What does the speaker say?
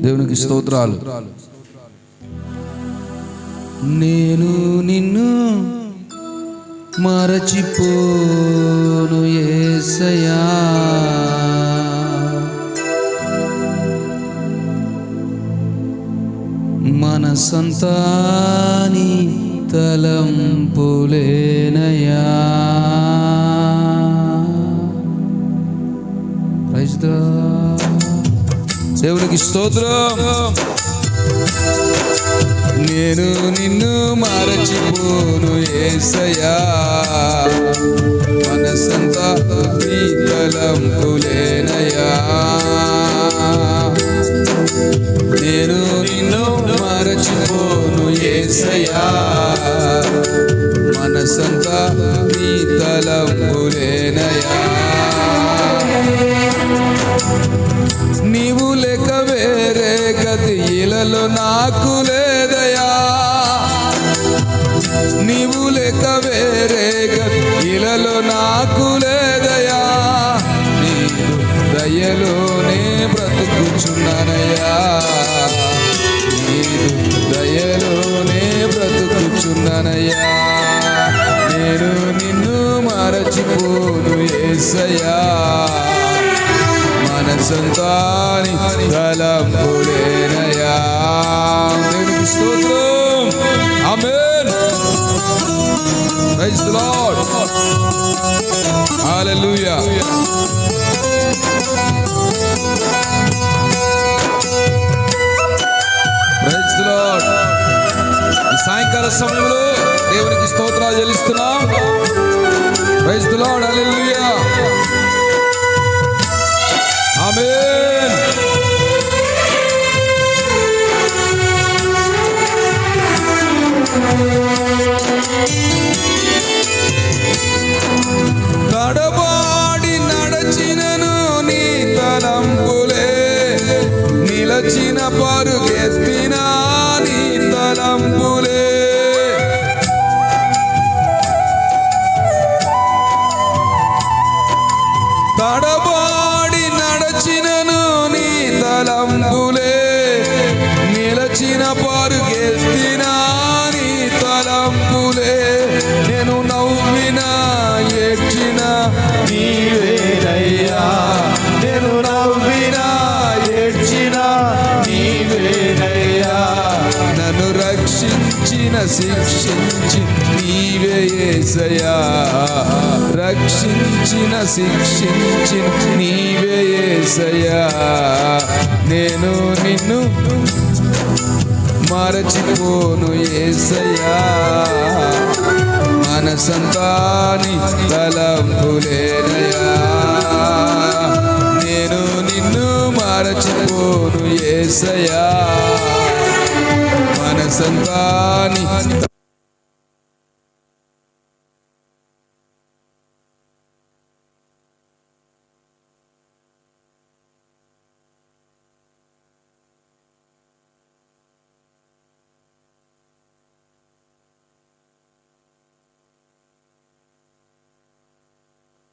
దేవునికి స్తోత్రాలు. నేను నిన్ను మరచిపోను ఏసయా మనసంతాని తలంపులేనయా పులేనయా. దేవునికి స్తోత్రం. నేను నిన్ను మరచిపోను ఏసయా మనసంతా నీ తలంపులేనయా నేను నిన్ను మరచిపోను ఏసయా మనసంతా నీ తలంపులేనయా ఇలలో నాకు లేదయా? నీవు లేక వేరే ఇలలో నాకు లేదయా? నీవు దయలోనే బ్రతుకుచున్నానయ్యా. నీవు దయలోనే బ్రతుకుచున్నానయ్యా. నేను నిన్ను మరచిపోను ఏసయ్యా. మనసంతాని తలంపులేనయా దేవునికి స్తోత్రం amen praise the Lord hallelujah praise the Lord ఈ సాయంకాల సమయంలో దేవునికి స్తోత్రాలు చెల్లిస్తున్నాం. ప్రైజ్ ది లార్డ్ హల్లెలూయా నిలచిన పరుగెత్తిన నీ తలంపులే. తడబాడి నడచినను నీ తలంపులే. నిలచిన పరుగు రక్షించిన శిక్షించి నీవే యేసయ్యా రక్షించిన శిక్షించి నీవే నేను నిన్ను మరచిపోను ఏసయా మనసంతాని తలంపులేనయా నేను నిన్ను మరచిపోను ఏసయా Sanbani